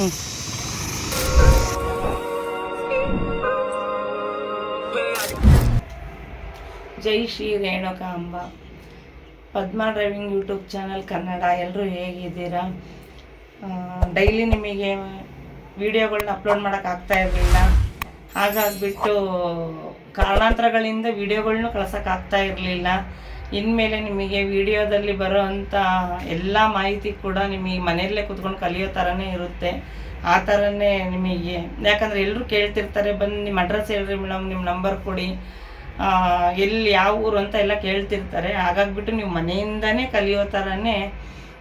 ಜೈ Shri Renukamba Padma driving YouTube channel Kannada ಎಲ್ಲರೂ ಹೇಗಿದ್ದೀರಾ? Daily ನಿಮಗೆ ವಿಡಿಯೋಗಳನ್ನ ಅಪ್ಲೋಡ್ ಮಾಡೋಕ್ಕಾಗ್ತಾ ಇರಲಿಲ್ಲ. ಹಾಗಾಗ್ಬಿಟ್ಟು ಕಾರಣಾಂತರಗಳಿಂದ ವಿಡಿಯೋಗಳ್ನೂ ಕಳ್ಸೋಕ್ಕಾಗ್ತಾ ಇರಲಿಲ್ಲ. ಇನ್ಮೇಲೆ ನಿಮಗೆ ವಿಡಿಯೋದಲ್ಲಿ ಬರೋವಂಥ ಎಲ್ಲ ಮಾಹಿತಿ ಕೂಡ ನಿಮಗೆ ಮನೆಯಲ್ಲೇ ಕೂತ್ಕೊಂಡು ಕಲಿಯೋ ಥರನೇ ಇರುತ್ತೆ. ಆ ಥರನೇ ನಿಮಗೆ, ಯಾಕಂದರೆ ಎಲ್ಲರೂ ಕೇಳ್ತಿರ್ತಾರೆ ಬಂದು ನಿಮ್ಮ ಅಡ್ರೆಸ್ ಹೇಳ್ರಿ ಮೇಡಮ್, ನಿಮ್ಮ ನಂಬರ್ ಕೊಡಿ. ಎಲ್ಲಿ ಯಾವ ಊರು ಅಂತ ಎಲ್ಲ ಕೇಳ್ತಿರ್ತಾರೆ. ಹಾಗಾಗ್ಬಿಟ್ಟು ನೀವು ಮನೆಯಿಂದನೇ ಕಲಿಯೋ ಥರನೇ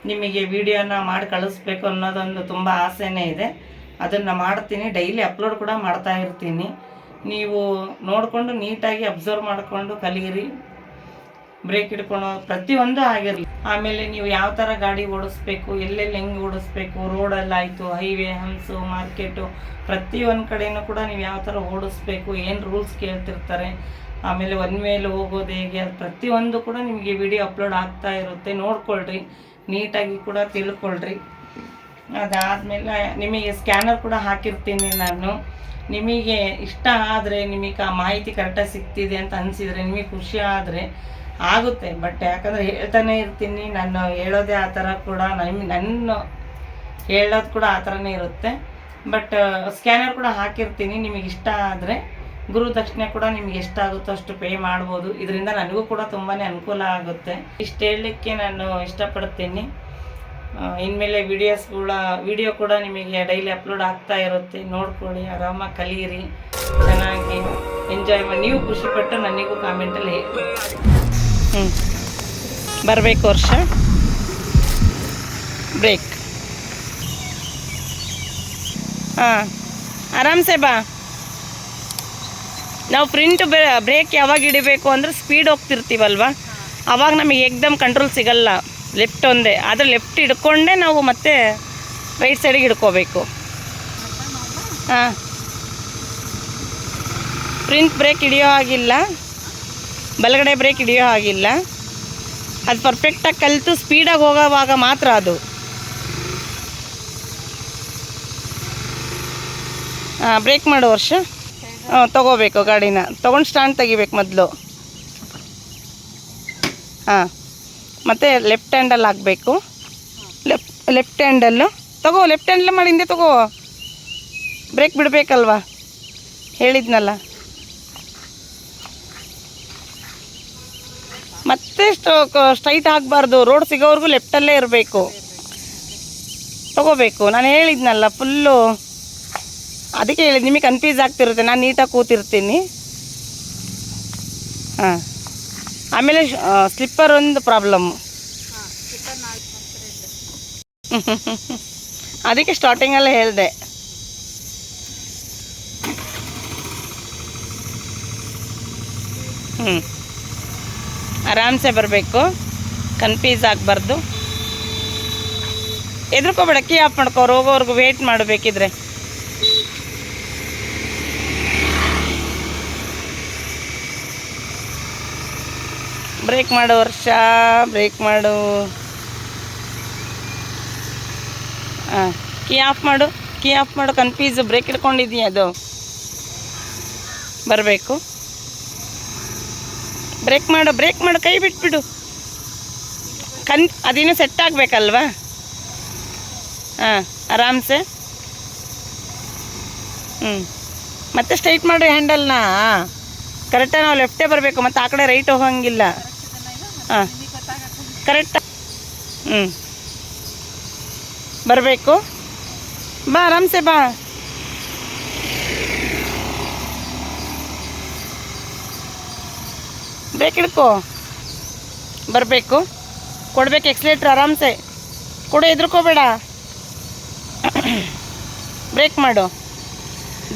ನಿಮಗೆ ವಿಡಿಯೋನ ಮಾಡಿ ಕಳಿಸ್ಬೇಕು ಅನ್ನೋದೊಂದು ತುಂಬ ಆಸೆನೇ ಇದೆ. ಅದನ್ನು ಮಾಡ್ತೀನಿ, ಡೈಲಿ ಅಪ್ಲೋಡ್ ಕೂಡ ಮಾಡ್ತಾ ಇರ್ತೀನಿ. ನೀವು ನೋಡಿಕೊಂಡು ನೀಟಾಗಿ ಅಬ್ಸರ್ವ್ ಮಾಡಿಕೊಂಡು ಕಲೀರಿ. ಬ್ರೇಕ್ ಹಿಡ್ಕೊಳೋ ಪ್ರತಿಯೊಂದು ಆಗಿರಲಿ. ಆಮೇಲೆ ನೀವು ಯಾವ ಥರ ಗಾಡಿ ಓಡಿಸ್ಬೇಕು, ಎಲ್ಲೆಲ್ಲಿ ಹೆಂಗೆ ಓಡಿಸ್ಬೇಕು ರೋಡಲ್ಲಾಯಿತು ಹೈವೇ, ಹಂಸು, ಮಾರ್ಕೆಟು, ಪ್ರತಿಯೊಂದು ಕಡೆಯೂ ಕೂಡ ನೀವು ಯಾವ ಥರ ಓಡಿಸ್ಬೇಕು, ಏನು ರೂಲ್ಸ್ ಕೇಳ್ತಿರ್ತಾರೆ, ಆಮೇಲೆ ಒನ್ ಮೇಲೆ ಹೋಗೋದು ಹೇಗೆ, ಅದು ಪ್ರತಿಯೊಂದು ಕೂಡ ನಿಮಗೆ ವಿಡಿಯೋ ಅಪ್ಲೋಡ್ ಆಗ್ತಾ ಇರುತ್ತೆ. ನೋಡ್ಕೊಳ್ರಿ, ನೀಟಾಗಿ ಕೂಡ ತಿಳ್ಕೊಳ್ರಿ. ಅದಾದಮೇಲೆ ನಿಮಗೆ ಸ್ಕ್ಯಾನರ್ ಕೂಡ ಹಾಕಿರ್ತೀನಿ ನಾನು. ನಿಮಗೆ ಇಷ್ಟ ಆದರೆ, ನಿಮಗೆ ಆ ಮಾಹಿತಿ ಕರೆಕ್ಟಾಗಿ ಸಿಗ್ತಿದೆ ಅಂತ ಅನಿಸಿದರೆ, ನಿಮಗೆ ಖುಷಿ ಆದರೆ ಆಗುತ್ತೆ ಬಟ್ ಯಾಕಂದರೆ ಹೇಳ್ತಾನೆ ಇರ್ತೀನಿ, ನಾನು ಹೇಳೋದೇ ಆ ಥರ ಕೂಡ ನಮ್ ನನ್ನ ಹೇಳೋದು ಕೂಡ ಆ ಥರನೇ ಇರುತ್ತೆ. ಬಟ್ ಸ್ಕ್ಯಾನರ್ ಕೂಡ ಹಾಕಿರ್ತೀನಿ, ನಿಮಗೆ ಇಷ್ಟ ಆದರೆ. ಗುರು ದಕ್ಷಿಣೆ ಕೂಡ ನಿಮ್ಗೆ ಎಷ್ಟಾಗುತ್ತೋ ಅಷ್ಟು ಪೇ ಮಾಡ್ಬೋದು. ಇದರಿಂದ ನನಗೂ ಕೂಡ ತುಂಬಾ ಅನುಕೂಲ ಆಗುತ್ತೆ. ಇಷ್ಟು ಹೇಳಲಿಕ್ಕೆ ನಾನು ಇಷ್ಟಪಡ್ತೀನಿ. ಇನ್ಮೇಲೆ ವಿಡಿಯೋಸ್ ಕೂಡ ವಿಡಿಯೋ ಕೂಡ ನಿಮಗೆ ಡೈಲಿ ಅಪ್ಲೋಡ್ ಆಗ್ತಾ ಇರುತ್ತೆ. ನೋಡ್ಕೊಳ್ಳಿ, ಆರಾಮಾಗಿ ಕಲಿಯಿರಿ ಚೆನ್ನಾಗಿ ಎಂಜಾಯ್ ಮಾಡಿ ನೀವು ಖುಷಿಪಟ್ಟು ನನಗೂ ಕಾಮೆಂಟಲ್ಲಿ ಹೇಳಿ ಹ್ಞೂ ಬರಬೇಕು ವರ್ಷ. ಬ್ರೇಕ್ ಹಾಂ. ಆರಾಮ್ಸೆ ಬಾ. ನಾವು ಪ್ರಿಂಟ್ ಬ್ರೇಕ್ ಯಾವಾಗ ಹಿಡಿಬೇಕು ಅಂದರೆ ಸ್ಪೀಡ್ ಹೋಗ್ತಿರ್ತೀವಲ್ವ? ಅವಾಗ ನಮಗೆ ಏಕ್ದಮ್ ಕಂಟ್ರೋಲ್ ಸಿಗಲ್ಲ. ಲೆಫ್ಟ್ ಒಂದೇ. ಆದರೆ ಲೆಫ್ಟ್ ಹಿಡ್ಕೊಂಡೇ ನಾವು ಮತ್ತೆ ರೈಟ್ ಸೈಡಿಗೆ ಹಿಡ್ಕೋಬೇಕು. ಹಾಂ. ಪ್ರಿಂಟ್ ಬ್ರೇಕ್ ಹಿಡಿಯೋ ಹಾಗಿಲ್ಲ. ಬಲಗಡೆ ಬ್ರೇಕ್ ಹಿಡಿಯೋ ಹಾಗಿಲ್ಲ. ಅದು ಪರ್ಫೆಕ್ಟಾಗಿ ಕಲಿತು ಸ್ಪೀಡಾಗಿ ಹೋಗೋವಾಗ ಮಾತ್ರ ಅದು. ಹಾಂ ಬ್ರೇಕ್ ಮಾಡೋ ವರ್ಷ. ಹಾಂ ತೊಗೋಬೇಕು ಗಾಡಿನ. ತೊಗೊಂಡು ಸ್ಟ್ಯಾಂಡ್ ತೆಗಿಬೇಕು ಮೊದಲು. ಹಾಂ ಮತ್ತು ಲೆಫ್ಟ್ ಹ್ಯಾಂಡಲ್ಲಿ ಹಾಕಬೇಕು. ಲೆಫ್ಟ್ ಲೆಫ್ಟ್ ಹ್ಯಾಂಡಲ್ಲು ತಗೋ ಲೆಫ್ಟ್ ಹ್ಯಾಂಡಲ್ಲೇ ಮಾಡಿ ಹಿಂದೆ ತಗೋ. ಬ್ರೇಕ್ ಬಿಡಬೇಕಲ್ವಾ? ಹೇಳಿದ್ನಲ್ಲ. ಮತ್ತೆ ಸ್ಟ್ರೈಟ್ ಆಗಬಾರ್ದು. ರೋಡ್ ಸಿಗೋವರೆಗೂ ಲೆಫ್ಟಲ್ಲೇ ಇರಬೇಕು. ತಗೋಬೇಕು. ನಾನು ಹೇಳಿದ್ನಲ್ಲ ಫುಲ್ಲು ಅದಕ್ಕೆ ಹೇಳಿದ್ ನಿಮಗೆ ಕನ್ಫ್ಯೂಸ್ ಆಗ್ತಿರುತ್ತೆ. ನಾನು ನೀಟಾಗಿ ಕೂತಿರ್ತೀನಿ. ಹಾಂ. ಆಮೇಲೆ ಸ್ಲಿಪ್ಪರ್ ಒಂದು ಪ್ರಾಬ್ಲಮ್ಮು ಅದಕ್ಕೆ ಸ್ಟಾರ್ಟಿಂಗಲ್ಲೇ ಹೇಳಿದೆ. ಹ್ಞೂ ಆರಾಮ್ಸೆ ಬರಬೇಕು. ಕನ್ಫ್ಯೂಸ್ ಆಗಬಾರ್ದು. ಎದ್ರಕೋಬೇಡ ಕೀ ಆಫ್ ಮಾಡ್ಕೋ ಹೋಗೋವರೆಗೂ ವೇಟ್ ಮಾಡಬೇಕಿದ್ರೆ. ಬ್ರೇಕ್ ಮಾಡು ವರ್ಷ, ಬ್ರೇಕ್ ಮಾಡು. ಹಾಂ ಕೀ ಆಫ್ ಮಾಡು, ಕೀ ಆಫ್ ಮಾಡು ಕನ್ಫ್ಯೂಸ್ ಬ್ರೇಕ್ ಹಿಡ್ಕೊಂಡಿದೀಯ ಅದು. ಬರಬೇಕು. ಬ್ರೇಕ್ ಮಾಡು ಬ್ರೇಕ್ ಮಾಡು, ಕೈ ಬಿಟ್ಬಿಡು. ಕನ್ ಅದೇನು ಸೆಟ್ ಆಗಬೇಕಲ್ವಾ? ಹಾಂ, ಆರಾಮ್ಸೆ? ಹ್ಞೂ ಮತ್ತೆ ಸ್ಟ್ರೈಟ್ ಮಾಡಿ ಹ್ಯಾಂಡಲ್ನ ಕರೆಕ್ಟಾಗಿ ನಾವು ಲೆಫ್ಟೇ ಬರಬೇಕು, ಮತ್ತು ಆ ಕಡೆ ರೈಟ್ ಹೋಗಂಗಿಲ್ಲ. ಹಾಂ. ಕರೆಕ್ಟ್ ಹ್ಞೂ ಬರಬೇಕು. ಬಾ, ಆರಾಮ್ಸೆ ಬಾ. ಬ್ರೇಕ್ ಹಿಡ್ಕೋ ಬರಬೇಕು. ಕೊಡ್ಬೇಕು ಎಕ್ಸ್ಲೇಟ್ರ್ ಆರಾಮ್ಸೆ. ಕೊಡು ಎದ್ರಕೋಬೇಡ ಬ್ರೇಕ್ ಮಾಡು.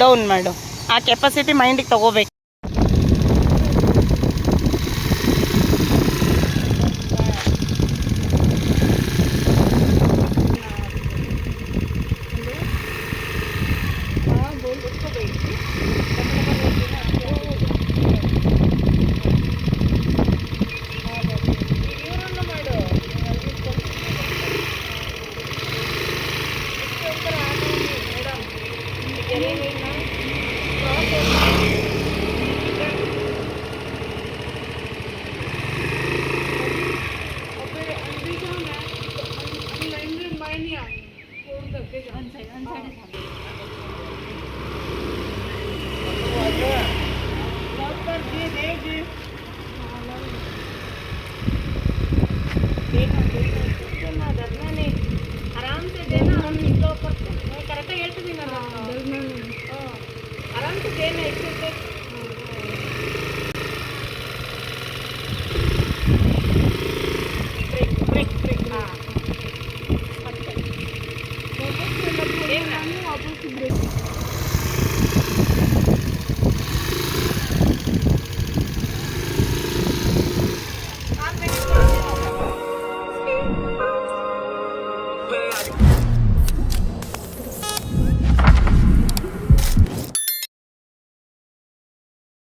ಡೌನ್ ಮಾಡು. ಆ ಕೆಪಾಸಿಟಿ ಮೈಂಡಿಗೆ ತಗೋಬೇಕು. ఏజ్ आराम से देना हम इसको ऊपर मैं करेक्ट हेल्प देना आराम से देना इससे Thank you.